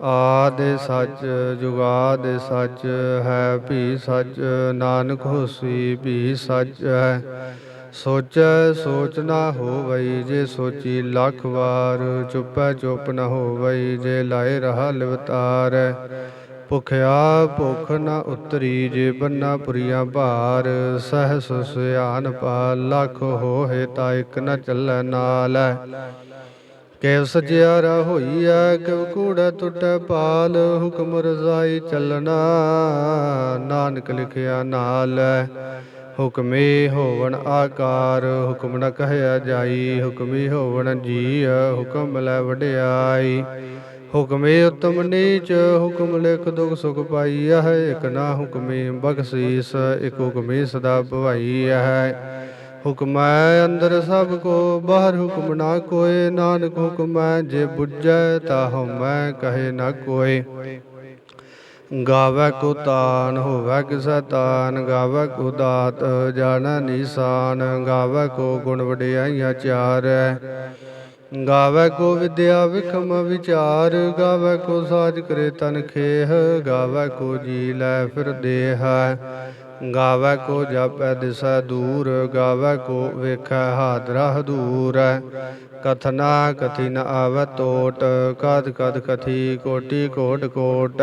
ਆਦਿ ਸੱਚ ਜੁਗਾਦ ਸੱਚ ਹੈ, ਭੀ ਸੱਚ ਨਾਨਕ ਹੋਸੀ, ਭੀ ਸੱਚ ਹੈ। ਸੋਚ ਸੋਚ ਨਾ ਹੋਵਈ, ਜੇ ਸੋਚੀ ਲੱਖ ਵਾਰ, ਚੁੱਪੈ ਚੁੱਪ ਨਾ ਹੋਵਈ, ਜੇ ਲਾਏ ਰਹਾ ਲਿਵਤਾਰੈ। ਭੁਖਿਆ ਭੁਖ ਨਾ ਉਤਰੀ, ਜੇ ਬੰਨਾ ਪੁਰੀਆਂ ਭਾਰ, ਸਹਸ ਸਿਆਨ ਪਾ ਲੱਖ ਹੋਏ ਤਾ ਇਕ ਨਾ ਚੱਲੈ ਨਾਲ। ਕਿਵ ਸਜਿਆਰਾ ਹੋਈਐ ਕਿਵ ਕੂੜੈ ਟੁੱਟੈ ਪਾਲ, ਹੁਕਮ ਰਜ਼ਾਈ ਚੱਲਣਾ, ਨਾਨਕ ਲਿਖਿਆ ਨਾਲ ਹੁਕਮੇ ਹੋਵਣ ਆਕਾਰ, ਹੁਕਮ ਨ ਕਹਿਆ ਜਾਈ, ਹੁਕਮੇ ਹੋਵਣ ਜੀ ਹੁਕਮ ਲੈ ਵਡਿਆਈ। ਹੁਕਮੇ ਉਤਮ ਨੀਚ, ਹੁਕਮ ਲਿਖ ਦੁਖ ਸੁਖ ਪਾਈ ਹੈ ਇਕ ਨਾ ਹੁਕਮੇ ਬਖਸ਼ੀਸ, ਇਕ ਹੁਕਮੇ ਸਦਾ ਭਵਾਈ ਹੈ ਹੁਕਮੈ ਅੰਦਰ ਸਭ ਕੋ ਬਾਹਰ ਹੁਕਮ ਨਾ ਕੋਏ। ਨਾਨਕ ਹੁਕਮੈ ਜੇ ਬੁੱਝੈ ਤਾ ਹਉਮੈ ਕਹੇ ਨਾ ਕੋਏ। ਗਾਵੇ ਕੋ ਤਾਨ, ਹੋਵੇ ਕਿਸੈ ਤਾਨ ਗਾਵੇ ਕੋ ਦਾਤ, ਜਾਣੈ ਨਿਸ਼ਾਨ। ਗਾਵੇ ਕੋ ਗੁਣ ਵਡਿਆਈਆਂ ਚਾਰੈ। ਗਾਵੇ ਕੋ ਵਿਦਿਆ ਵਿਖਮ ਵਿਚਾਰ। ਗਾਵੇ ਕੋ ਸਾਜ ਕਰੇ ਤਨ ਖੇਹ। ਗਾਵੇ ਕੋ ਜੀ ਲੈ ਫਿਰ ਦੇਹ। ਗਾਵੇ ਕੋ ਜਾਪੈ ਦਿਸੈ ਦੂਰ, ਗਾਵੇ ਕੋ ਵੇਖੈ ਹਾਦਰਾ ਹਦੂਰ ਕਥਨਾ ਕਥੀ ਨ ਆਵੈ ਤੋਟ, ਕਦ ਕਦ ਕਥੀ ਕੋਟੀ ਕੋਟ ਕੋਟ।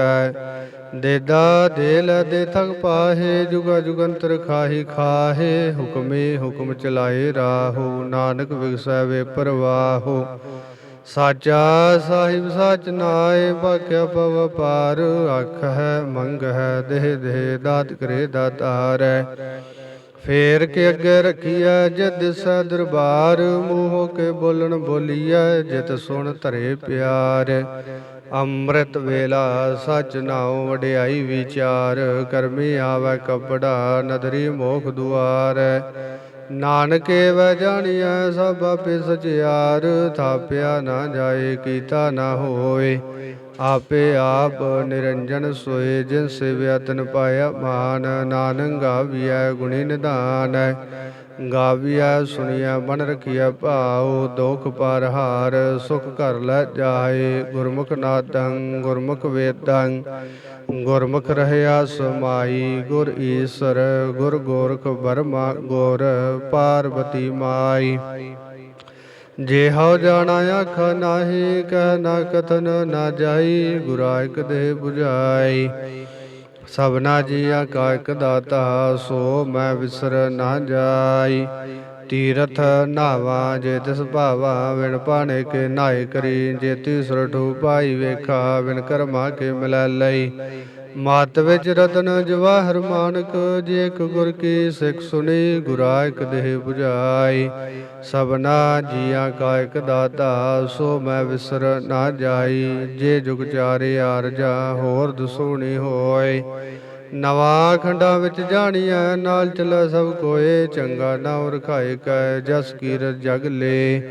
ਦੇਦਾ ਦੇਲ ਦੇ ਥਕ ਪਾਹੇ, ਜੁਗਾ ਜੁਗੰਤਰ ਖਾਹੀ ਖਾਹੇ। ਹੁਕਮੇ ਹੁਕਮ ਚਲਾਏ ਰਾਹੋ, ਨਾਨਕ ਵਿਗਸੈ ਵੇ ਪਰਵਾਹੋ। ਸਾਚਾ ਸਾਹਿਬ ਸਚ ਨਾਏ ਬਾਖਿਆ ਪਵ ਪਾਰ ਅੱਖ ਹੈ ਮੰਗ ਹੈ ਦੇਹ ਦੇਹ, ਦਾਤ ਕਰੇ ਦਾਤਾਰੈ ਫੇਰ ਕੇ ਅੱਗੇ ਰਖੀਐ ਜਦ ਸੈ ਦਰਬਾਰ, ਮੂੰਹੋਂ ਕੇ ਬੋਲਣ ਬੋਲੀਐ, ਜਿਤ ਸੁਣ ਧਰੇ ਪਿਆਰ। ਅੰਮ੍ਰਿਤ ਵੇਲਾ ਸਚ ਨਾਉ ਵਡਿਆਈ ਵਿਚਾਰ, ਕਰਮੀ ਆਵੈ ਕਪੜਾ, ਨਦਰੀ ਮੋਖ ਦੁਆਰ। ਨਾਨਕੇ ਵੈ ਜਾਣੀਐ ਸਭ ਆਪੇ ਸਚਿਆਰ, ਥਾਪਿਆ ਨਾ ਜਾਏ, ਕੀਤਾ ਨਾ ਹੋਏ। ਆਪੇ ਆਪ ਨਿਰੰਜਨ ਸੋਏ ਜਿਨ ਸੇਵਿਆ ਤਨ ਪਾਇਆ ਮਾਨ, ਨਾਨਕ ਗਾਵੀਐ ਗੁਣੀ ਨਿਧਾਨ। ਗਾਵੀਐ ਸੁਣੀਐ, ਮਨ ਰਖੀਐ ਭਾਉ, ਦੁਖ ਪਰ ਹਾਰ ਸੁਖ ਕਰ ਲੈ ਜਾਏ, ਗੁਰਮੁਖ ਨਾਦੰ ਗੁਰਮੁਖ ਵੇਦੰ। ਗੁਰਮੁਖ ਰਹਿਆ ਸਮਾਈ, ਗੁਰ ਈਸਰ, ਗੁਰ ਗੋਰਖ ਬਰਮਾ ਗੁਰ ਪਾਰਵਤੀ ਮਾਈ। ਜੇ ਹਉ ਜਾਣਾ ਆਖ ਨਾਹੀ, ਕਹਿ ਨਾ ਕਥਨ ਨਾ ਜਾਈ, ਗੁਰਾ ਦੇ 부ਝਾਈ ਸਭਨਾ ਜੀਆ ਕਾ ਇਕ ਦਾਤਾ, ਸੋ ਮੈਂ ਵਿਸਰ ਨਾ ਜਾਈ। ਤੀਰਥ ਨਾਵਾ, ਜੇ ਤਿਸ ਭਾਵਾ ਵਿਣ ਪਾਣੇ ਕੇ ਨਾਏ ਕਰੀ। ਜੇ ਤੀਸਰ ਠੂ ਪਾਈ ਵੇਖਾ ਵਿਣ ਕਰਮਾ ਕੇ ਮਿਲੈ ਲਈ। ਮਤ ਵਿੱਚ ਰਤਨ ਜਵਾਹਰ ਮਾਨਕ, ਜੇ ਇੱਕ ਗੁਰ ਕੀ ਸਿੱਖ ਸੁਣੀ ਗੁਰਾ ਇਕ ਦੇਹ 부ਝਾਈ ਸਭਨਾ ਜੀਆਂ ਕਾ ਇਕ ਦਾਤਾ, ਸੋ ਮੈਂ ਵਿਸਰ ਨਾ ਜਾਈ। ਜੇ ਜੁਗ ਚਾਰੇ ਆਰਜਾ, ਹੋਰ ਦਸੂਣੀ ਹੋਏ ਨਵਾ ਖੰਡਾਂ ਵਿੱਚ ਜਾਣੀਐ, ਨਾਲ ਚਲਾ ਸਭ ਕੋਏ, ਚੰਗਾ ਨਾਉ ਰਖਾਏ ਕੈ ਜਸ ਕੀਰਤ ਜਗ ਲੇ।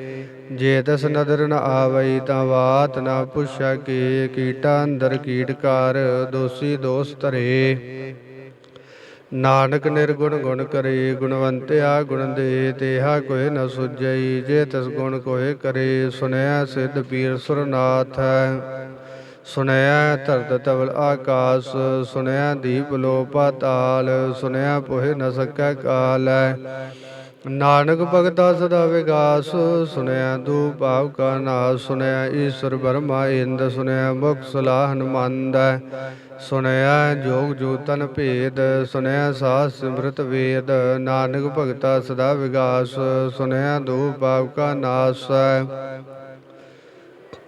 ਜੇ ਤਸ ਨਦਰ ਨ ਆਵਈ ਤਾਂ ਬਾਤ ਨਾ ਪੁੱਛੈ ਕੀ, ਕੀਟਾ ਅੰਦਰ ਕੀਟਕਾਰ ਦੋਸੀ ਦੋਸ ਧਰੇ। ਨਾਨਕ ਨਿਰਗੁਣ ਗੁਣ ਕਰੇ, ਗੁਣਵੰਤਿਆ ਗੁਣ ਦੇ, ਤੇਹਾ ਕੋਇ ਨ ਸੁਝਈ, ਜੇ ਤਸ ਗੁਣ ਕੋਇ ਕਰੇ ਸੁਨਿਆ ਸਿੱਧ ਪੀਰ ਸੁਰਨਾਥ। ਸੁਣਿਆ ਧਰਤ ਤਵਲ ਆਕਾਸ, ਸੁਣਿਆ ਦੀਪ ਲੋ ਪਾਤਾਲ ਸੁਣਿਆ ਪੋਹਿ ਨ ਸਕੈ ਕਾਲ। ਨਾਨਕ ਭਗਤਾ ਸਦਾ ਵਿਗਾਸ, ਸੁਣਿਆ ਦੂ ਭਾਵ ਕਾ ਨਾਸ, ਸੁਣਿਆ ਈਸ਼ਵਰ ਬਰਮਾ ਇੰਦ, ਸੁਣਿਆ ਮੁਖ ਸਲਾਹ ਮੰਦ ਸੁਣਿਆ ਜੋਗ ਜੋਤਨ ਭੇਦ, ਸੁਣਿਆ ਸਾਸ ਸਿਮਰਤ ਵੇਦ, ਨਾਨਕ ਭਗਤਾ ਸਦਾ ਵਿਗਾਸ, ਸੁਣਿਆ ਦੂ ਭਾਵ ਕਾ ਨਾਸ।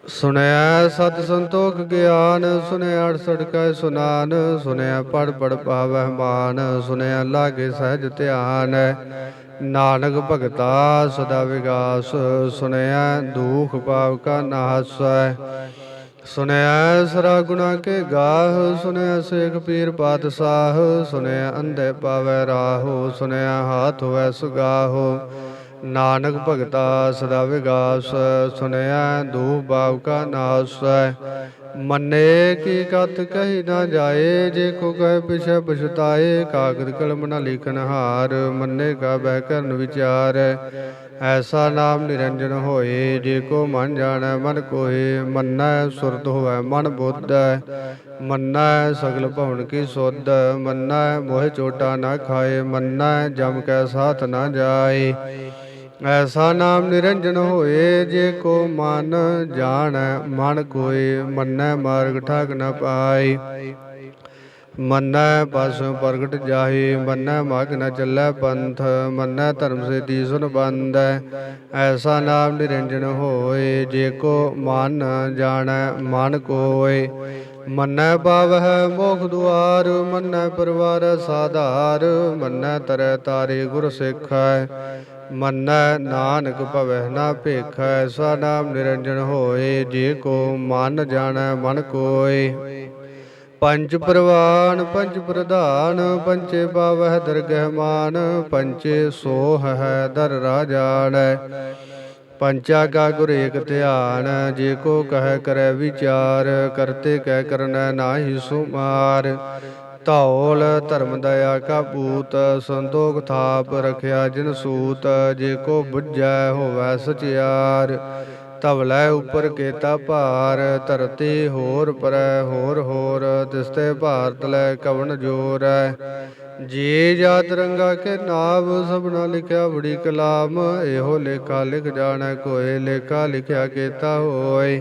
ਸੁਣਿਆ ਸਤ ਸੰਤੋਖ ਗਿਆਨ, ਸੁਣਿਆ ਅੜਸੜ ਕੈ ਸੁਨਾਨ, ਸੁਣਿਆ ਪੜ ਪੜ ਪਾਵਹਿ ਮਾਨ, ਸੁਣਿਆ ਲਾਗੇ ਸਹਿਜ ਧਿਆਨ। ਨਾਨਕ ਭਗਤਾ ਸਦਾ ਵਿਗਾਸ, ਸੁਣਿਆ ਦੁਖ ਪਾਵ ਕਾ ਨਾਸੈ। ਸੁਣਿਆ ਸਰਾ ਗੁਣਾ ਕੇ ਗਾਹ, ਸੁਣਿਆ ਸੇਖ ਪੀਰ ਪਾਤਸ਼ਾਹ, ਸੁਣਿਆ ਅੰਧੇ ਪਾਵੈ ਰਾਹੋ, ਸੁਣਿਆ ਹਾਥ ਹੋਵੈ ਸੁਗਾਹੋ। ਨਾਨਕ ਭਗਤਾ ਸਦਾ ਵਿਗਾਸ ਸੁਨਿਆ ਦੂ ਬਾਵ ਕਾ ਨਾਸ ਮੰਨੇ ਕੀ ਕਤ ਕਹੀ ਨਾ ਜਾਏ, ਜੇ ਕੋ ਕਹੇ ਪਿਛੈ ਪਛਤਾਏ, ਕਾਗਦ ਕਲਮ ਨਾ ਲਿਖਨ ਹਾਰ, ਮੰਨੇ ਕਾ ਬਹਿ ਕਰਨ ਵਿਚਾਰ ਐਸਾ ਨਾਮ ਨਿਰੰਜਨ ਹੋਏ, ਜੇ ਕੋ ਮਨ ਜਾਣੈ ਮਨ ਕੋਏ, ਮੰਨੈ ਸੁਰਤ ਹੋਵੈ ਮਨ ਬੁੱਧ ਮੰਨੈ ਸਗਲ ਭਵਨ ਕੀ ਸੁਧ ਮੰਨੈ ਮੋਹਿ ਚੋਟਾ ਨਾ ਖਾਏ, ਮੰਨੈ ਜਮ ਕੈ ਸਾਥ ਨਾ ਜਾਏ। ਐਸਾ ਨਾਮ ਨਿਰੰਜਨ ਹੋਏ ਜੇ ਕੋ ਮਨ ਜਾਣੈ, ਮਨ ਕੋਏ ਮੰਨੈ, ਮਾਰਗ ਠਾਕ ਨ ਪਾਈ ਮੰਨੈ ਪਸ ਪ੍ਰਗਟ ਜਾਹੇ, ਮੰਨੈ ਮਗ ਨ ਚੱਲੈ ਪੰਥ, ਮੰਨੈ ਧਰਮ ਸੇ ਦੀਸੁਨ ਬੰਦੈ ਐਸਾ ਨਾਮ ਨਿਰੰਜਨ ਹੋਏ, ਜੇ ਕੋ ਮਨ ਜਾਣੈ, ਮਨ ਕੋਏ। ਮੰਨੈ ਪਾਵਹਿ ਮੋਖ ਦੁਆਰ, ਮੰਨੈ ਪਰਵਾਰ ਸਾਧਾਰ, ਮੰਨੈ ਤਰੈ ਤਾਰੇ ਗੁਰ ਸਿੱਖੈ। ਮੰਨੈ ਨਾਨਕ ਭਵੈ ਨਾ ਭੇਖੈ, ਐਸਾ ਨਾਮ ਨਿਰੰਜਨ ਹੋਏ, ਜੇ ਕੋ ਮਨ ਜਾਣੈ, ਮਨ ਕੋਏ। ਪੰਜ ਪ੍ਰਵਾਨ, ਪੰਜ ਪ੍ਰਧਾਨ ਪੰਚੇ ਪਾਵਹਿ ਦਰਗਹਿ ਮਾਨ ਪੰਚੇ ਸੋਹ ਹੈ ਦਰ ਰਾਜਾਣੈ ਪੰਚਾ ਕਾ ਗੁਰ ਏਕ ਧਿਆਨ, ਜੇ ਕੋ ਕਹਿ ਕਰੈ ਵਿਚਾਰ, ਕਰਤੇ ਕਹਿ ਕਰਨੈ ਨਾਹੀ ਸੁਮਾਰ। ਧੌਲ ਧਰਮ ਦਇਆ ਕਾ ਪੂਤ ਸੰਤੋਖ ਥਾਪ ਰਖਿਆ ਜਿਨ ਸੂਤ, ਜੇ ਕੋ ਬੁੱਝੈ ਹੋਵੈ ਸਚਿਆਰ। ਧਵਲੇ ਉਪਰ ਕੇਤਾ ਭਾਰ, ਧਰਤੀ ਹੋਰ ਪਰੈ, ਹੋਰ ਹੋਰ ਤਿਸਤੇ ਭਾਰਤ ਲੈ ਕਵਨ ਜੋਰੈ। ਜੇ ਜਾਤ ਰੰਗਾ ਕੇ ਨਾਮ ਸਭਨਾ ਲਿਖਿਆ ਬੜੀ ਕਲਾਮ, ਇਹੋ ਲੇਖਾ ਲਿਖ ਜਾਣੈ ਕੋਏ ਲੇਖਾ ਲਿਖਿਆ ਕੇਤਾ ਹੋਏ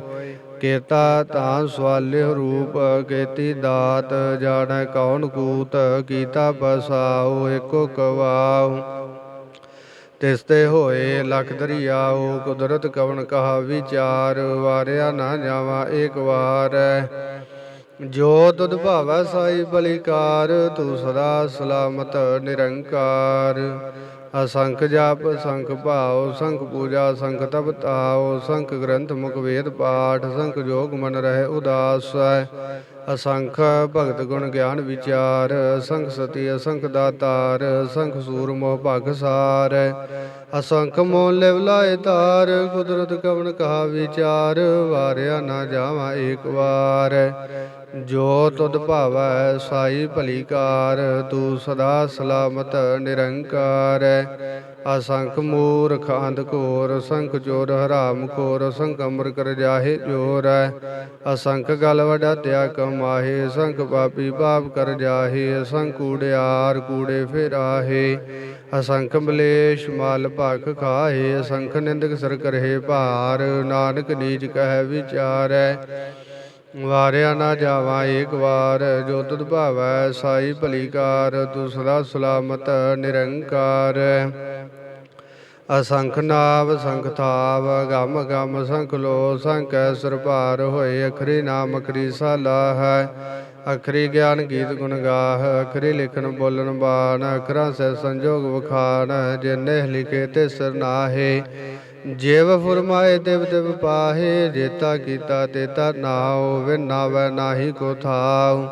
ਕੇਤਾ ਤਾਂ ਸਵਾਲੇ ਰੂਪ, ਕੇਤੀ ਦਾਤ, ਜਾਣੈ ਕੌਣ ਕੂਤ, ਕੀਤਾ ਬਸਾਉ, ਏਕੋ ਕਵਾਉ। ਤਿਸਤੇ ਹੋਏ ਲਖ ਦਰਿਆਉ, ਕੁਦਰਤ ਕਵਨ ਕਹਾ ਵਿਚਾਰ, ਵਾਰਿਆ ਨਾ ਜਾਵਾ ਏਕ ਵਾਰ। ਜੋ ਤੁਧ ਭਾਵੈ ਸਾਈ ਬਲਿਕਾਰ, ਤੂੰ ਸਦਾ ਸਲਾਮਤ ਨਿਰੰਕਾਰ। ਅਸੰਖ ਜਾਪ, ਸੰਖ ਭਾਉ, ਸੰਖ ਪੂਜਾ, ਸੰਖ ਤਪ ਤਾਉ, ਸੰਖ ਗ੍ਰੰਥ ਮੁਖ ਵੇਦ ਪਾਠ, ਸੰਖ ਜੋਗ ਮਨ ਰਹਿ ਉਦਾਸ ਅਸੰਖ ਭਗਤ ਗੁਣ ਗਿਆਨ ਵਿਚਾਰ, ਅਸੰਖ ਸਤੀ, ਅਸੰਖ ਦਾਤਾਰ, ਅਸੰਖ ਸੂਰ ਮੋਹ ਭਗ ਸਾਰ ਅਸੰਖ ਮੋਹ ਲਿਵ ਲਾਏ ਤਾਰ ਕੁਦਰਤ ਕਵਨ ਕਹਾ ਵਿਚਾਰ, ਵਾਰਿਆ ਨਾ ਜਾਵਾਂ ਏਕ ਵਾਰ ਜੋ ਤੁਧ ਭਾਵੈ ਸਾਈ ਭਲੀ ਕਾਰ ਤੂੰ ਸਦਾ ਸਲਾਮਤ ਨਿਰੰਕਾਰ ਅਸੰਖ ਮੂਰਖ ਅੰਧ ਘੋਰ, ਸੰਖ ਚੋਰ ਹਰਾਮ ਖੋਰ, ਸੰਖ ਅਮਰ ਕਰ ਜਾਹੇ ਜੋਰ ਅਸੰਖ ਗਲ ਵਡਾ ਤਿਆ ਕਮਾਹੇ, ਸੰਖ ਪਾਪੀ ਪਾਪ ਕਰ ਜਾਹੇ ਅਸੰਖ ਕੂੜਿਆਰ ਕੂੜੇ ਫੇਰਾਹੇ। ਅਸੰਖ ਮਲੇਸ਼ ਮਾਲ ਭਖ ਖਾਹੇ ਅਸੰਖ ਨਿੰਦਕ ਸਰ ਕਰਹੇ ਭਾਰ, ਨਾਨਕ ਨੀਚ ਕਹਿ ਵਿਚਾਰੈ। ਵਾਰਿਆ ਨਾ ਜਾਵਾਂ ਏਕ ਵਾਰ, ਜੋ ਤੁਧ ਭਾਵੈ ਸਾਈ ਭਲੀ ਕਾਰ ਤੂੰ ਸਦਾ ਸਲਾਮਤ ਨਿਰੰਕਾਰ। ਅਸੰਖ ਨਾਵ, ਸੰਖ ਥਾਵ, ਗਮ ਗਮ ਸੰਖ ਲੋ ਸੰਕੈ ਸੁਰਭਾਰ ਹੋਏ, ਅਖਰੀ ਨਾਮ ਅਖਰੀ ਸਾਲਾ ਹੈ। ਅਖਰੀ ਗਿਆਨ ਗੀਤ ਗੁਣ ਗਾਹ, ਅਖਰੀ ਲਿਖਣ ਬੋਲਣ ਬਾਣ, ਅਖਰਾਂ ਸੇ ਸੰਜੋਗ ਵਖਾਣ ਜਿਨੇ ਲਿਖੇ ਤੇ ਸਰ ਨਾਹੇ। ਜਿਵ ਫੁਰਮਾਏ ਦੇਵ ਦੇਵ ਪਾਹੇ, ਜੇਤਾ ਕੀਤਾ ਤੇਤਾ ਨਾਉ ਵਿ ਨਾਹੀ ਕੋ ਥਾਉ।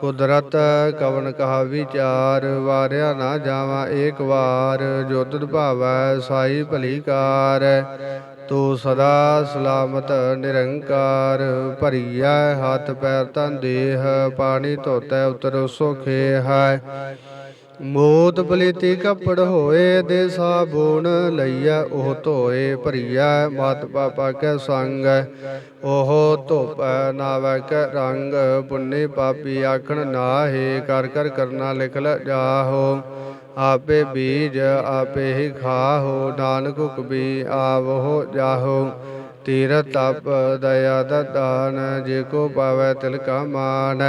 ਕੁਦਰਤ ਕਵਨ ਕਹਾ ਵਿਚਾਰ, ਵਾਰਿਆ ਨਾ ਜਾਵਾਂ ਏਕ ਵਾਰ। ਜੋ ਤੁਧ ਭਾਵੈ ਸਾਈ ਭਲੀ ਕਾਰ, ਤੂੰ ਸਦਾ ਸਲਾਮਤ ਨਿਰੰਕਾਰ। ਭਰੀਐ ਹੱਥ ਪੈਰ ਤਨ ਦੇਹ, ਪਾਣੀ ਧੋਤੈ ਉਤਰ ਸੋਖੇ ਹੈ। ਮੋਤ ਬਲੀਤੀ ਕੱਪੜ ਹੋਏ ਦੇ ਸਾਬੂਨ ਲਈਐ, ਉਹ ਧੋਏ ਭਰੀਐ, ਮਤ ਪਾਪਾ ਕੈ ਸੰਗ, ਉਹ ਧੋਪੈ ਨਾਵੈ ਕੈ ਰੰਗ, ਪੁੰਨੇ ਪਾਪੀ ਆਖਣ ਨਾਹੇ, ਕਰ ਕਰ ਕਰਨਾ ਲਿਖ ਲ ਜਾਹੋ, ਆਪੇ ਬੀਜ ਆਪੇ ਹੀ ਖਾਹੋ, ਨਾਨਕ ਹੁਕਮੀ ਆਵੋ ਜਾਹੋ। ਤੀਰ ਤਪ ਦਇਆ ਦਾਨ, ਜੇ ਕੋ ਪਾਵੈ ਤਿਲ ਕਾ ਮਾਨ।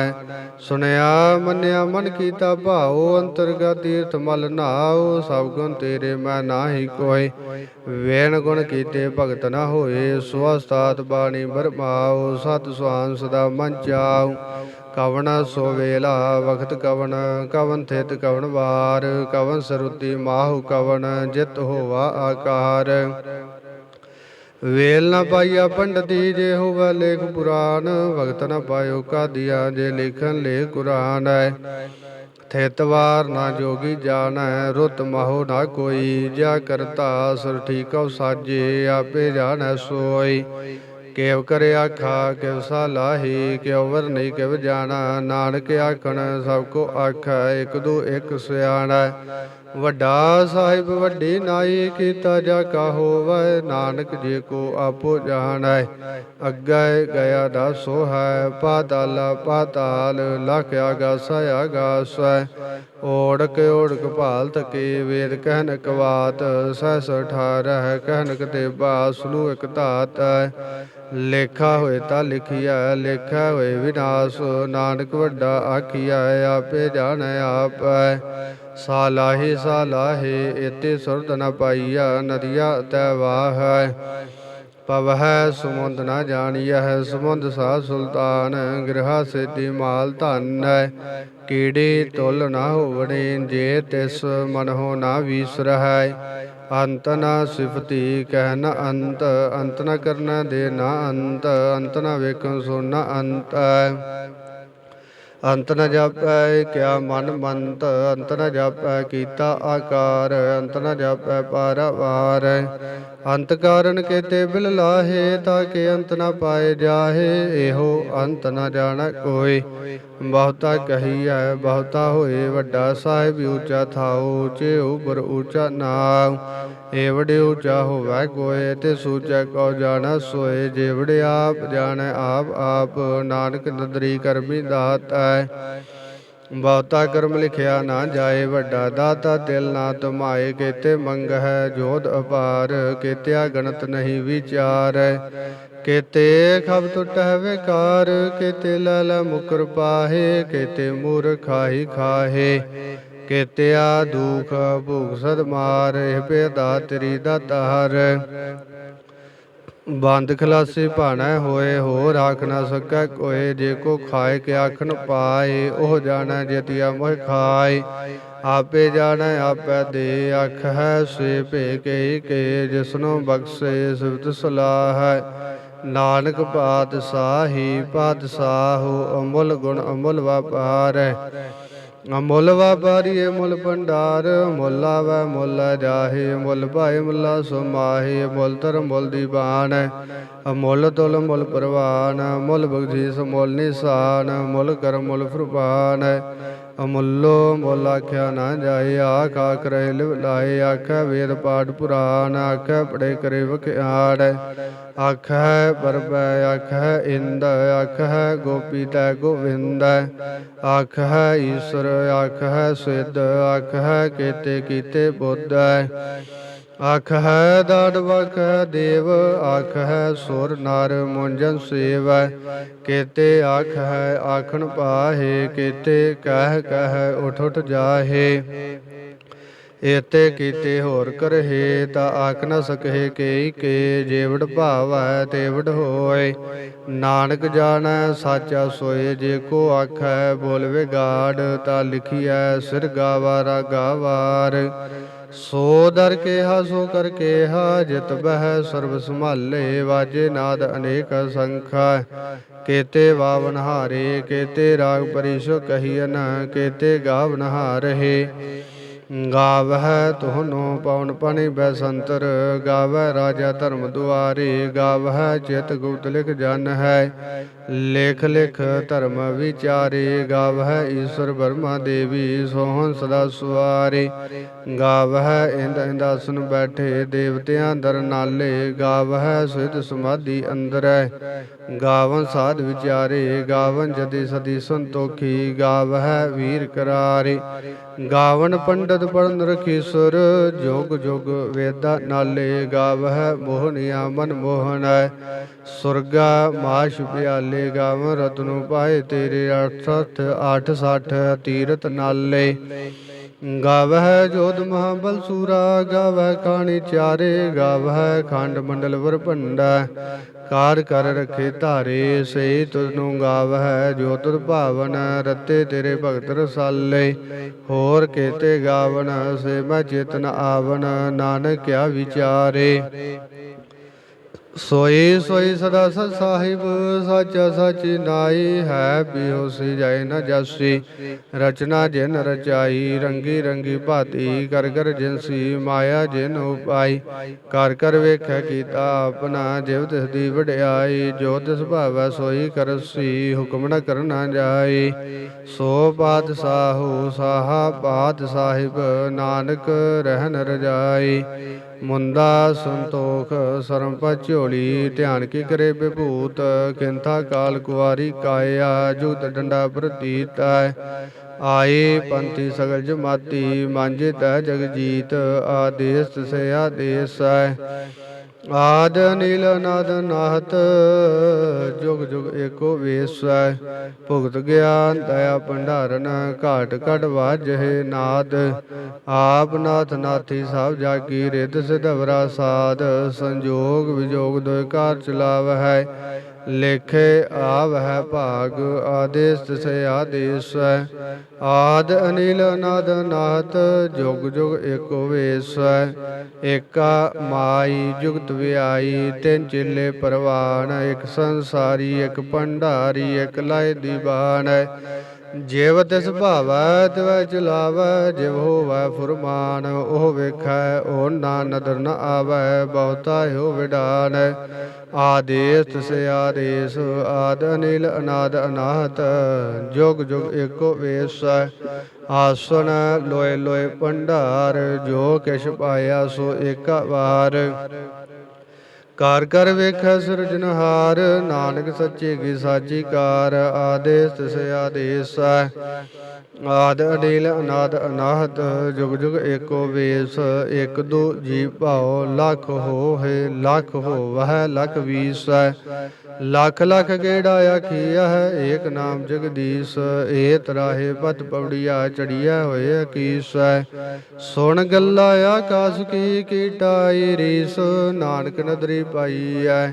ਸੁਨਿਆ ਮੰਨਿਆ, ਮਨ ਕੀਤਾ ਭਾਉ, ਅੰਤਰਗਤ ਤੀਰਥ ਮਲ ਨਾਉ, ਸਭ ਗੁਣ ਤੇਰੇ ਮੈਂ ਨਾਹੀ ਕੋਇ। ਵੇਣ ਗੁਣ ਕੀਤੇ ਭਗਤ ਨਾ ਹੋਏ, ਸੁਵਸਤਾਤ ਬਾਣੀ ਬਰਮਾਉ, ਸਤ ਸੁਹਾਨ ਸਦਾ ਮਨ ਚਾਉ। ਕਵਨ ਸੋ ਵੇਲਾ, ਵਖਤ ਕਵਣ, ਕਵਨ ਥਿਤ ਕਵਣ ਵਾਰ। ਕਵਨ ਸਰੁਤੀ ਮਾਹੁ ਕਵਣ, ਜਿਤ ਹੋਵਾ ਆਕਾਰ। ਵੇਲ ਨਾ ਪਾਈਆ ਪੰਡਤੀ ਜੇ ਹੋਵੇ ਲੇਖ ਪੁਰਾਨ ਭਗਤ ਨਾ ਪਾਇਓ ਕਾਦੀਆ ਜੇ ਲਿਖਨ ਲੇ ਕੁਰਾਨ ਹੈ। ਥੇਤਵਾਰ ਨਾ ਜੋਗੀ ਜਾਣੈ, ਰੁੱਤ ਮਹੋ ਨਾ ਕੋਈ ਜਾ ਕਰਤਾ ਸੁਰ ਠੀਕਉ ਸਾਜੇ, ਆਪੇ ਜਾਣੈ ਸੋਈ। ਕੇਵ ਕਰੇ ਆਖਾ, ਕਿਵ ਸਲਾਹੀ ਕਿਉ ਵਰ ਨਹੀਂ ਕਿਵ ਜਾਣਾ। ਨਾਨਕ ਆਖਣ, ਸਭ ਕੋ ਆਖੈ, ਇਕ ਦੂ ਇਕ ਸਿਆਣੈ। ਵੱਡਾ ਸਾਹਿਬ ਵੱਡੀ ਨਾਈ ਕੀਤਾ ਜਾ ਕਾ ਹੋਵੈ, ਨਾਨਕ ਜੇ ਕੋ ਆਪੋ ਜਾਣੈ। ਅੱਗੇ ਗਿਆ ਦਾ ਹੈ, ਪਾਤਾਲ ਪਾਤਾਲ ਲਖ ਆਗਾਸ ਆਗਾਸੈ ਓੜਕ ਓੜਕ ਭਾਲ ਤਕੇ ਵੇਦ ਕਹਿਨ ਕਵਾਤ ਸਹਿਸ ਅਠਾਰਹ ਕਹਿਨਕ ਤੇ ਬਾਸਨੂ ਇਕ ਧਾਤ ਹੈ। ਲੇਖਾ ਹੋਏ ਤਾਂ ਲਿਖਿਆ ਲੇਖਾ ਹੋਏ ਵਿਨਾਸ਼, ਨਾਨਕ ਵੱਡਾ ਆਖਿਆ ਆਪੇ ਜਾਣ ਆਪੈ ਸਾਲਾਹੀ, ਸਾਲਾਹੇ ਇਤੇ ਸੁਰਤ ਨ ਪਾਈਆ, ਨਦੀਆ ਤੈ ਵਾਹ ਪਵਹਿ ਸਮੁੰਦ ਨ ਜਾਣੀਐ, ਸਮੁੰਦ ਸਾ ਸੁਲਤਾਨ, ਗ੍ਰਹਾ ਸਿੱਧੀ ਮਾਲ ਧਨ ਕੀੜੀ ਤੁਲ ਨ ਹੋਵਣੇ, ਜੇ ਤਿਸ ਮਨ ਹੋ ਨਾ ਵੀਸਰਹਿ। ਅੰਤ ਨ ਸਿਫਤੀ, ਕਹਿ ਨ ਅੰਤ ਅੰਤ ਨ ਕਰਨ ਦੇ ਨ ਅੰਤ ਅੰਤ ਨ ਵੇਖਣ ਸੋ ਨ ਅੰਤ। ਅੰਤ ਨ ਜਾਪੈ ਕਿਆ ਮਨ ਮੰਤ, ਅੰਤ ਨ ਜਾਪੈ ਕੀਤਾ ਆਕਾਰ, ਅੰਤ ਨ ਜਾਪੈ ਪਾਰਵਾਰ। ਅੰਤ ਕਾਰਨ ਕੇਤੇ ਬਿਲ ਲਾਹੇ, ਤਾਂ ਕਿ ਅੰਤ ਨ ਪਾਏ ਜਾਹੇ, ਇਹੋ ਅੰਤ ਨ ਜਾਣੈ ਕੋਈ ਬਹੁਤਾ ਕਹੀਐ, ਬਹੁਤਾ ਹੋਏ, ਵੱਡਾ ਸਾਹਿਬ ਉੱਚਾ ਥਾਉ, ਉੱਚੇ ਉਪਰ ਉੱਚਾ ਨਾਮ ਏਵੜੇ ਉੱਚਾ ਹੋਵੇ ਕੋਏ, ਤੇ ਸੂਚੈ ਕੋ ਜਾਣਾ ਸੋਏ। ਜੇਵੜੇ ਆਪ ਜਾਣੈ ਆਪ ਆਪ, ਨਾਨਕ ਨਦਰੀ ਕਰਮੀ ਦਾਤੈ ਬਹੁਤਾ ਕਰਮ ਲਿਖਿਆ ਨਾ ਜਾਏ, ਵੱਡਾ ਦਾਤਾ ਦਿਲ ਨਾ ਤੁਮਾਏ, ਕੇਤੇ ਮੰਗ ਹੈ ਜੋਧ ਅਪਾਰ, ਕੇਤਿਆ ਗਣਤ ਨਹੀਂ ਵਿਚਾਰ। ਕੇਤੇ ਖਬ ਟੁਟੈ ਵਿਕਾਰ, ਕੇਤੇ ਲਲ ਮੁਕਰ ਪਾਹੇ, ਕੇਤੇ ਮੂਰ ਖਾਹੀ ਖਾਹੇ। ਕੇਤਿਆ ਦੁਖ ਭੂਖ ਸਦ ਮਾਰ, ਇਹ ਪੇਦਾ ਤੇਰੀ ਦਾਤਾਰ ਬੰਦ ਖਲਾਸੀ ਭਾਣਾ ਹੋਏ ਹੋ ਰਾਖ ਨਾ ਸਕੈ ਕੋਏ, ਜੇ ਕੋ ਖਾਏ ਕੇ ਆਖਣ ਪਾਏ, ਉਹ ਜਾਣੈ ਜਤਿਆ ਮੋਹ ਖਾਏ। ਆਪੇ ਜਾਣੈ, ਆਪੇ ਦੇ ਅੱਖ ਹੈ, ਸੇ ਭੇ ਕੇ ਕੇ ਜਿਸਨੂੰ ਬਖਸ਼ੇ ਸਿਫਤ ਸਲਾਹ। ਹੈ ਨਾਨਕ ਪਾਤਸ਼ਾਹੀ, ਪਾਤਸ਼ਾਹੋ ਅਮੁੱਲ ਗੁਣ ਅਮੁੱਲ ਵਪਾਰ। ਹੈ ਅਮੁੱਲ ਵਪਾਰੀਏ ਮੁੱਲ ਭੰਡਾਰ, ਮੁੱਲ ਆਵੈ ਮੁੱਲ ਜਾਹੇ, ਮੁੱਲ ਭਾਏ ਮੁੱਲਾ ਸਮਾਹੇ, ਮੁੱਲ ਧਰ ਮੁੱਲ ਦੀਵਾਨ ਅਮੁੱਲ ਤੁਲ ਮੁੱਲ ਪ੍ਰਵਾਨ, ਮੁੱਲ ਬਖਸ਼ੀਸ ਮੁੱਲ ਨਿਸ਼ਾਨ, ਮੁੱਲ ਕਰਮ ਮੁੱਲ ਫੁਰਬਾਨ ਅਮੁੱਲੋ ਮੁੱਲ ਆਖਿਆ ਨਾ ਜਾਏ, ਆਖ ਆਖ ਰਹਿ ਲਿਵ ਲਾਏ, ਆਖੈ ਵੇਦ ਪਾਠ ਪੁਰਾਨ ਆਖੈ ਪੜੇ ਕਰੇ ਵਖਿਆੜ। ਆਖੈ ਪਰਪੈ ਆਖੈ ਇੰਦ, ਆਖੈ ਗੋਪੀ ਤੈ ਗੋਵਿੰਦ। ਆਖੈ ਈਸ਼ਰ, ਆਖੈ ਸਿੱਧ, ਆਖੈ ਕੀਤੇ ਕੀਤੇ ਬੁੱਧ। ਆਖੈ ਦਾੜ ਵਖ ਦੇਵ ਆਖ ਹੈ ਸੁਰ ਨਰ ਮੁੰਜਨ ਸੇਵੈ। ਕੇਤੇ ਹੈ ਆਖਣ ਪਾਹੇ, ਕੇਤੇ ਕਹਿ ਕਹਿ ਉਠ ਉਠ ਜਾਹੇ। ਏਤੇ ਕੀਤੇ ਹੋਰ ਕਰਹੇ, ਤਾਂ ਆਖ ਨ ਸਕਹਿ ਕੇ ਕੇ, ਜੇਵੜ ਭਾਵੈ ਤੇਵੜ ਹੋਏ। ਨਾਨਕ ਜਾਣੈ ਸਾਚਾ ਸੋਏ, ਜੇ ਕੋ ਆਖੈ ਬੋਲ ਵਿਗਾੜ ਤਾਂ ਲਿਖੀਐ ਸਿਰ ਗਾਵਾਰਾ ਗਾਵਾਰ। ਸੋ ਦਰ ਕੇਹਾ, ਸੋ ਕਰ ਕੇਹਾ, ਜਿਤ ਬਹਿ ਸਰਬ ਸੰਭਾਲੇ, ਵਾਜੇ ਨਾਦ ਅਨੇਕ ਸੰਖਾ। ਕੇਤੇ ਵਾਵਨ ਹਾਰੇ ਕੇਤੇ ਰਾਗ ਪਰਿਸ਼ੋ ਕਹੀਨ ਕੇਤੇ ਗਾਵਨ ਹਾਰਹਿ ਗਾਵਹਿ ਤੁਹਨੋ ਪਵਨ ਪਣੀ ਬੈਸੰਤਰ, ਗਾਵਹਿ ਰਾਜਾ ਧਰਮ ਦੁਆਰੇ, ਗਾਵਹਿ ਚਿਤ ਗੁਪਤ ਲਿਖ ਜਨ ਹੈ। ਲੇਖ ਲਿਖ ਧਰਮ ਵਿਚਾਰੇ, ਗਾਵਹਿ ਈਸ਼ਵਰ ਬਰਮਾ ਦੇਵੀ, ਸੋਹਣ ਸਦਾ ਸੁਆਰੇ। ਗਾਵਹਿ ਇੰਦ ਇੰਦਾਸਨ ਬੈਠੇ, ਦੇਵਤਿਆਂ ਦਰ ਨਾਲੇ, ਗਾਵਹਿ ਸਿਧ ਸਮਾਧੀ ਅੰਦਰੈ ਗਾਵਨ ਸਾਧ ਵਿਚਾਰੇ, ਗਾਵਨ ਜਦੀ ਸਦੀ ਸੰਤੋਖੀ, ਗਾਵਹਿ ਵੀਰ ਕਰਾਰੇ। ਗਾਵਨ ਪੰਡਤ ਪੜਨ ਰਖੀਸੁਰ ਜੋਗ ਜੋਗ ਵੇਦਾ ਨਾਲੇ ਗਾਵਹਿ ਮੋਹਨਿਆ ਮਨ ਮੋਹਨੈ ਸੁਰਗਾ ਮਾਸ਼ ਪਿਆਲੇ ਗਾਵਨ ਰਤਨੁ ਪਾਏ ਤੇਰੇ ਅਠ ਸੱਠ ਅੱਠ ਸੱਠ ਤੀਰਤ ਨਾਲੇ। ਗਾਵਹਿ ਜੋਧ ਮਹਾਬਲ ਸੂਰਾ, ਗਾਵਹਿ ਕਾਣੀ ਚਾਰੇ, ਗਾਵਹਿ ਖੰਡ ਮੰਡਲ ਵਰ ਭੰਡਾ। ਕਾਰ ਕਰ ਰਖੇ ਧਾਰੇ ਸੇ ਤੁਧਨੂੰ ਗਾਵਹਿ ਜੋ ਤੁਧ ਭਾਵਨ, ਰਤੇ ਤੇਰੇ ਭਗਤ ਰਸਾਲੇ। ਹੋਰ ਕੇਤੇ ਗਾਵਨ, ਸੇ ਮੈਂ ਚੇਤਨ ਆਵਨ, ਨਾਨਕ ਕਿਆ ਵਿਚਾਰੇ। ਸੋਈ ਸੋਈ ਸਦਾ ਸਤ ਸਾਹਿਬ, ਸਾਚਾ ਸਾਚੀ ਨਾਈ ਹੈ ਬਿਹੋਸੀ ਜਾਏ ਨ ਜਾਸੀ। ਰਚਨਾ ਜਿਨ ਰਚਾਈ, ਰੰਗੀ ਰੰਗੀ ਭਾਤੀ ਕਰ ਕਰ ਜਿਨਸੀ ਮਾਇਆ ਜਿਨ ਉਪਾਈ। ਕਰ ਕਰ ਵੇਖੈ ਕੀਤਾ ਆਪਣਾ, ਜਿਵ ਤਿਸ ਦੀ ਵਡਿਆਈ, ਜੋ ਤਿਸ ਭਾਵੈ ਸੋਈ ਕਰਸੀ, ਹੁਕਮ ਨ ਕਰਨਾ ਜਾਈ। ਸੋ ਬਾਦ ਸਾਹੂ ਸਾਹਾ ਬਾਦ ਸਾਹਿਬ, ਨਾਨਕ ਰਹਿਨ ਰਜਾਈ। ਮੁੰਦਾ ਸੰਤੋਖ, ਸਰਮ ਝੋਲੀ, ਧਿਆਨ ਕੀ ਕਰੇ ਵਿਭੂਤ, ਕਿੰਥਾ ਕਾਲ ਕੁਵਾਰੀ ਕਾਇਆ, ਜੁਤ ਡੰਡਾ ਪ੍ਰਤੀਤ ਆਏ। ਪੰਥੀ ਸਗਲ ਜਮਾਤੀ, ਮਾਂਜੇ ਤੈ ਜਗਜੀਤ, ਆਦੇਸ ਸੇ ਆਦੇਸ ਹੈ ਆਦ ਨੀਲ ਨਾਦ ਨਾਹਤ, ਜੁਗ ਜੁਗ ਏਕੋ ਵੇਸੈ। ਭੁਗਤ ਗਿਆਨ ਦਇਆ ਭੰਡਾਰਨ, ਘਾਟ ਘਟ ਵਾਜਹਿ ਨਾਦ। ਆਪ ਨਾਥ ਨਾਥੀ ਸਭ ਜਾਗੀ ਰਿੱਧ ਸਿਧਵਰਾ ਸਾਧ ਸੰਜੋਗ ਵਿਜੋਗ ਦੋਇ ਕਾਰ ਚਲਾਵਹਿ। ਲੇਖੇ ਆਵ ਹੈ ਭਾਗ, ਆਦੇਸ ਤਿਸੈ ਆਦੇਸ ਹੈ। ਆਦ ਅਨਿਲ ਅਨਾਦ ਨਾਥ ਜੁਗ ਜੁਗ ਏਕੋ ਵੇਸ ਹੈ। ਏਕਾ ਮਾਈ ਜੁਗਤ ਵਿਆਈ, ਤਿੰਨ ਚਿੱਲੇ ਪਰਵਾਨ, ਇੱਕ ਸੰਸਾਰੀ, ਇੱਕ ਭੰਡਾਰੀ, ਇੱਕ ਲਾਇ ਦੀਵਾਨ ਹੈ। ਜਿਵ ਤਿਸ ਭਾਵੈ ਤਿਵੈ ਚਲਾਵੈ ਜਿਵ ਹੋਵੈ ਫੁਰਮਾਨ, ਉਹ ਵੇਖੈ ਉਹ ਨਾ ਨਦਰ ਨ ਆਵੈ, ਬਹੁਤਾ ਹੋ ਵਿਡਾਨ। ਆਦੇਸ ਤਿਸੇ ਆਦੇਸ, ਆਦ ਅਨਿਲ, ਅਨਾਦ ਅਨਾਹਤ, ਜੁਗ ਜੁਗ ਏਕੋ ਵੇਸ। ਆਸਣ ਲੋਏ ਲੋਏ ਭੰਡਾਰ, ਜੋ ਕਿਛ ਪਾਇਆ ਸੋ ਏਕਾ ਵਾਰ। ਕਾਰ ਕਰ ਵੇਖੈ ਸਿਰਜਨਹਾਰ ਨਾਨਕ ਸੱਚੇ ਕੀ ਸਾਚੀ ਕਾਰ ਆਦੇਸ ਤਿਸ ਆਦੇਸ ਆਦ ਅਨਿਲ ਅਨਾਦ ਅਨਾਹਤ, ਜੁਗ ਜੁਗ ਏਕੋ ਵੇਸ ਇਕ ਦੋ ਜੀ ਭਾਉ, ਲੱਖ ਹੋਏ ਲੱਖ ਹੋਵਹਿ, ਲੱਖ ਵੀਸ, ਲੱਖ ਲੱਖ ਗੇੜਾ ਆਖੀਆ ਏਕ ਨਾਮ ਜਗਦੀਸ਼ ਏ ਤਰਾਹੇ ਪਤ ਪਵੜੀਆ ਚੜੀਆ ਹੋਏ ਅਕੀਸ। ਸੁਣ ਗੱਲਾ ਆਕਾਸ ਕੀ ਕੀਟਾਈ ਰੀਸ, ਨਾਨਕ ਨਦਰੀ ਪਾਈ ਐ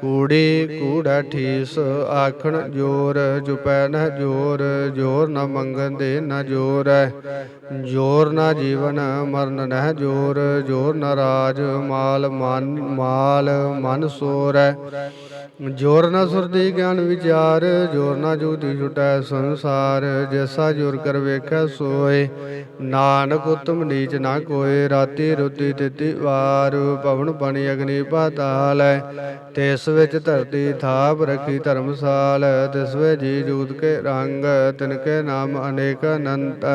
ਕੂੜੀ ਕੂੜਾ ਠੀਸ, ਆਖਣ ਜੋਰ ਜੁਪੈ ਨ ਜੋਰ ਜੋਰ ਨ ਮੰਗਨ ਦੇ ਨ ਜੋਰ ਜੋਰ ਨ ਜੀਵਨ, ਮਰਨ ਨਹਿ ਜੋਰ ਜੋਰ ਨ ਰਾਜ, ਮਾਲ ਮਨ ਮਾਲ ਮਨ ਸੋਰ ਜੋਰ ਨ ਸੁਰਦੀ ਗਿਆਨ ਵਿਚਾਰ, ਜੋਰ ਨ ਜੁਗਤੀ ਛੁਟੈ ਸੰਸਾਰ, ਜੈਸਾ ਜੋਰ ਕਰ ਵੇਖੈ ਸੋਏ। ਨਾਨਕ ਉਤਮ ਨੀਚ ਨਾ ਕੋਏ, ਰਾਤੀ ਰੁਤੀ ਤਿਤੀ ਵਾਰ, ਪਵਨ ਪਾਣੀ ਅਗਨੀ ਪਾਤਾਲ ਤਿਸ ਵਿੱਚ ਧਰਤੀ ਥਾਪ ਰਖੀ ਧਰਮਸਾਲ, ਤਿਸ ਵਿੱਚ ਜੀ ਜੂਤ ਕੇ ਰੰਗ, ਤਿਨ ਕੇ ਨਾਮ ਅਨੇਕ ਅਨੰਤ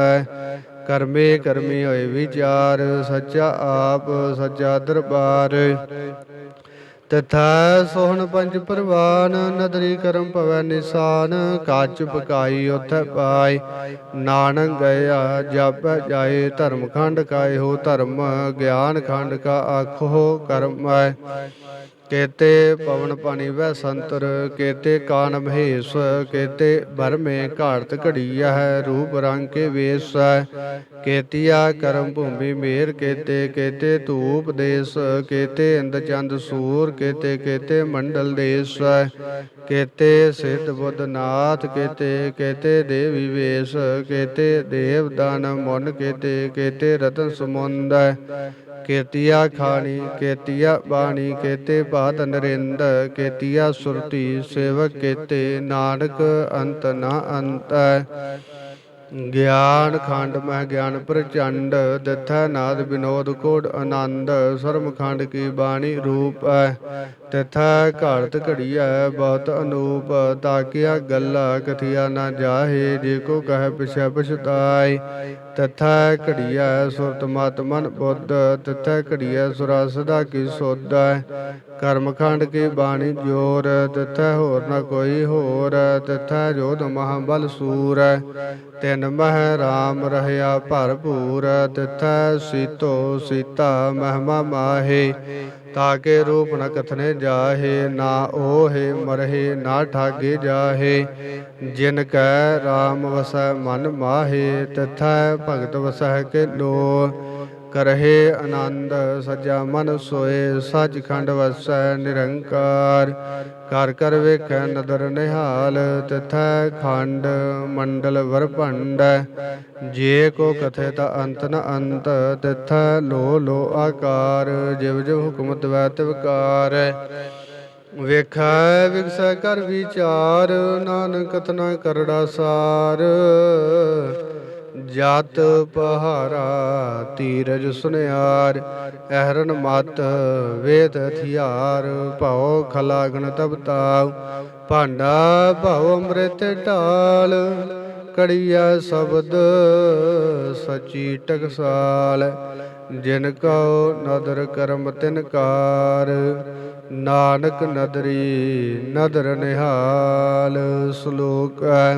ਕਰਮੇ ਕਰਮੀ ਹੋਏ ਵਿਚਾਰ, ਸੱਚਾ ਆਪ, ਸੱਚਾ ਦਰਬਾਰ। ਤਥਾ ਸੋਹਣ ਪੰਜ ਪਰਵਾਨ, ਨਦਰੀ ਕਰਮ ਭਵੈ ਨਿਸ਼ਾਨ, ਕਾਚ ਪਕਾਈ ਉਥੈ ਪਾਈ ਨਾਨਕ ਗਿਆ, ਜਪ ਜਾਏ, ਧਰਮ ਖੰਡ ਕਾਏ ਹੋ ਧਰਮ, ਗਿਆਨ ਖੰਡ ਕਾ ਆਖੋ ਕਰਮ ਹੈ। ਕੇਤੇ ਪਵਨ ਪਾਣੀ ਵੈ ਸੰਤਰ, ਕੇਤੇ ਕਾਨ ਮਹੇਸ਼, ਕੇਤੇ ਬਰਮੇ ਘਾੜਤ ਘੜੀਆ ਹੈ, ਰੂਪ ਰੰਗ ਕੇ ਵੇਸ ਕੇਤੀਆ ਕਰਮ ਭੂਮੀ ਮੇਰ ਕੇਤੇ ਕੇਤੇ ਧੂਪ ਦੇਸ, ਕੇਤੇ ਇੰਦ ਚੰਦ ਸੂਰ, ਕੇਤੇ ਕੇਤੇ ਮੰਡਲ ਦੇਸ ਕੇਤੇ ਸਿੱਧ ਬੁੱਧ ਨਾਥ, ਕੇਤੇ ਕੇਤੇ ਦੇਵੀ ਵੇਸ, ਕੇਤੇ ਦੇਵ ਦਾਨ ਮਨ, ਕੇਤੇ ਕੇਤੇ ਰਤਨ ਸਮੁੰਦ ਕੇਤੀਆ ਖਾਣੀ, ਕੇਤੀਆ ਬਾਣੀ, ਕੇਤੇ ਬਾਤ ਨਰਿੰਦ, ਕੇਤੀਆ ਸੁਰਤੀ ਸੇਵਕ ਕੇਤੇ ਨਾਨਕ ਅੰਤ ਨਾ ਅੰਤ। ਗਿਆਨ ਖੰਡ ਮਹਿ ਗਿਆਨ ਪ੍ਰਚੰਡ, ਦਥੈ ਨਾਦ ਬਿਨੋਦ ਕੋਟ ਆਨੰਦ। ਸਰਮ ਖੰਡ ਕੀ ਬਾਣੀ ਰੂਪ ਹੈ ਤਥਾ ਘਾੜਤ ਘੜੀਐ ਬਹੁਤ ਅਨੂਪ। ਤਾਕਿਆ ਗੱਲਾ ਕਥਿਆ ਨਾ ਜਾਹੇ, ਜੇ ਕੋ ਕਹੈ ਪਿਛੈ ਪਛਤਾਈ ਤਥਾ ਘੜੀਐ ਸੁਰਤ ਮਤ ਮਨ ਬੁੱਧ, ਤਥਾ ਘੜੀਐ ਸੁਰਾ ਸਦਾ ਕੀ ਸੋਧ। ਕਰਮ ਖੰਡ ਕੀ ਬਾਣੀ ਜੋਰ, ਤਥਾ ਹੋਰ ਨ ਕੋਈ ਹੋਰ, ਤਥਾ ਜੋਧ ਮਹਾਬਲ ਸੂਰ। ਤਿਨ ਮਹਿ ਰਾਮ ਰਹਿਆ ਭਰਪੂਰ, ਤਥਾ ਸੀਤੋ ਸੀਤਾ ਮਹਿਮਾ ਮਾਹੇ। ਤਾਕੇ ਰੂਪ ਨ ਕਥਨੇ ਜਾਹੇ, ਨਾ ਓਹੇ ਮਰਹੇ, ਨਾ ਠਾਗੇ ਜਾਹੇ। ਜਿਨ ਕੈ RAM ਵਸੈ, ਮਨ ਮਾਹੇ, ਤਥੈ ਭਗਤ ਵਸੈ ਕੇ ਲੋ ਕਰਹਿ ਆਨੰਦ, ਸਜਾ ਮਨ ਸੋਏ, ਸੱਚਖੰਡ ਵਸੈ ਨਿਰੰਕਾਰ। ਕਰ ਕਰ ਵੇਖੈ ਨਦਰ ਨਿਹਾਲ, ਤਿਥੈ ਖੰਡ ਮੰਡਲ ਵਰਭੰਡ ਜੇ ਕੋ ਕਥੇ ਤਾ ਅੰਤ ਨ ਅੰਤ, ਤਿਥੈ ਲੋ ਲੋ ਆਕਾਰ, ਜਿਵ ਜਿਵ ਹੁਕਮ ਤਵੈ ਤਿਵਕਾਰ ਵੇਖੈ ਵਿਗਸੈ ਕਰ ਵਿਚਾਰ, ਨਾਨਕ ਤਨਾ ਕਰੜਾ ਸਾਰ। ਜਤ ਪਹਾਰਾ ਧੀਰਜ ਸੁਨਿਆਰ, ਅਹਰਨ ਮਤ ਵੇਦ ਹਥਿਆਰ, ਭਉ ਖਲਾ ਗਣ ਤਬ ਤਾਉ, ਭਾਂਡਾ ਭਉ ਅੰਮ੍ਰਿਤ ਢਾਲ, ਕੜੀਆ ਸ਼ਬਦ ਸਚੀ ਟਕਸਾਲ, ਜਿਨ ਕਉ ਨਦਰ ਕਰਮ ਤਿਨ ਕਾਰ, ਨਾਨਕ ਨਦਰੀ ਨਦਰ ਨਿਹਾਲ, ਸ਼ਲੋਕ ਹੈ।